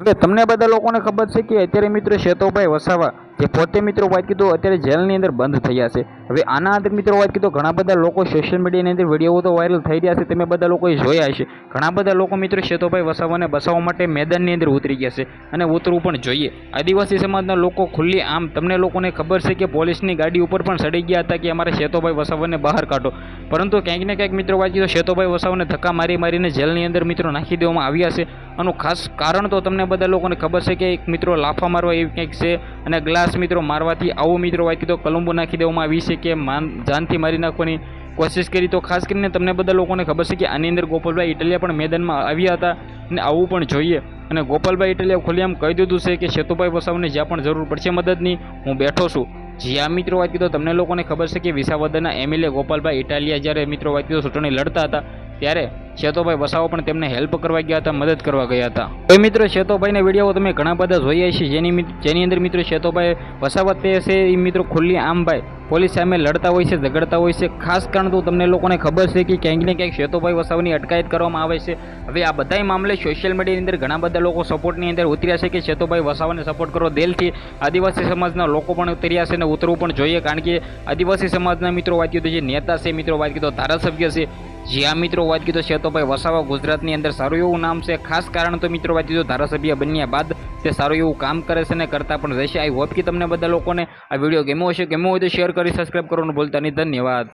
હવે તમને બધા લોકોને ખબર છે કે અત્યારે મિત્રો શેતોભાઈ વસાવા, જે પોતે મિત્રો વાત કીધું અત્યારે જેલની અંદર બંધ થયા છે. હવે આના અંદર મિત્રો વાત કીધું, ઘણા બધા લોકો સોશિયલ મીડિયાની અંદર વીડિયો તો વાયરલ થઈ રહ્યા છે, તમે બધા લોકોએ જોયા હશે. ઘણા બધા લોકો મિત્રો શેતોભાઈ વસાવાને બસાવવા માટે મેદાનની અંદર ઉતરી ગયા છે અને ઉતરવું પણ જોઈએ. આદિવાસી સમાજના લોકો ખુલ્લી આમ, તમને લોકોને ખબર છે કે પોલીસની ગાડી ઉપર પણ સડી ગયા હતા કે અમારે શેતોભાઈ વસાવાને બહાર કાઢો. પરંતુ ક્યાંક ને ક્યાંક મિત્રો વાત કીધું, શેતોભાઈ વસાવાને ધક્કા મારી મારીને જેલની અંદર મિત્રો નાખી દેવામાં આવ્યા છે. આનું ખાસ કારણ તો તમને બધા લોકોને ખબર છે કે એક મિત્રો લાફા મારવા એવી કંઈક છે અને ગ્લાસ મિત્રો મારવાથી આવો મિત્રો વાત તો કલંબો નાખી દેવામાં આવી છે કે માન જાનથી મારી નાખવાની કોશિશ કરી. તો ખાસ કરીને તમને બધા લોકોને ખબર છે કે આની અંદર ગોપાલભાઈ ઇટલિયા પણ મેદાનમાં આવ્યા હતા અને આવવું પણ જોઈએ. અને ગોપાલભાઈ ઇટલિયા ખુલ્લેઆમ કહી દીધું છે કે શેતુભાઈ વસાવને જ્યાં પણ જરૂર પડશે મદદની હું બેઠો છું. જ્યાં મિત્રો વાત કીધો તમને લોકોને ખબર છે કે વિસાવદરના એમએલએ ગોપાલભાઈ ઇટાલિયા જ્યારે મિત્રો વાત કીધો ચૂંટણી લડતા હતા ત્યારે શેતોભાઈ વસાવો પણ તેમને હેલ્પ કરવા ગયા હતા, મદદ કરવા ગયા હતા. તો મિત્રો શેતોભાઈના વીડિયો તમે ઘણા બધા જોયા છે જેની જેની અંદર મિત્રો શેતોભાઈ વસાવત તે છે એ મિત્રો ખુલ્લી આમભાઈ પોલીસ સામે લડતા હોય છે, ઝઘડતા હોય છે. ખાસ કારણ તો તમને લોકોને ખબર છે કે ક્યાંક ને ક્યાંક શેતોભાઈ વસાવાની અટકાયત કરવામાં આવે છે. હવે આ બધા મામલે સોશિયલ મીડિયાની અંદર ઘણા બધા લોકો સપોર્ટની અંદર ઉતર્યા છે કે શેતોભાઈ વસાવાને સપોર્ટ કરો દિલથી. આદિવાસી સમાજના લોકો પણ ઉતર્યા છે અને ઉતરવું પણ જોઈએ. કારણ કે આદિવાસી સમાજના મિત્રો વાત કીધું જે નેતા છે મિત્રો વાત કીધો ધારાસભ્ય છે જ્યાં મિત્રો, વાત કીધો શેતોભાઈ વસાવા ગુજરાતની અંદર સારું એવું નામ છે. ખાસ કારણ તો મિત્રો, વાત કીધો ધારાસભ્ય બન્યા બાદ તે સારું એવું કામ કરે છે ને કરતા પણ રહેશે. આઈ હોપ કે તમને બધા લોકોને આ વીડિયો ગમ્યો હશે. ગમ્યો હોય તો શેર કરી સબસ્ક્રાઈબ કરવાનું ભૂલતા નહીં. ધન્યવાદ.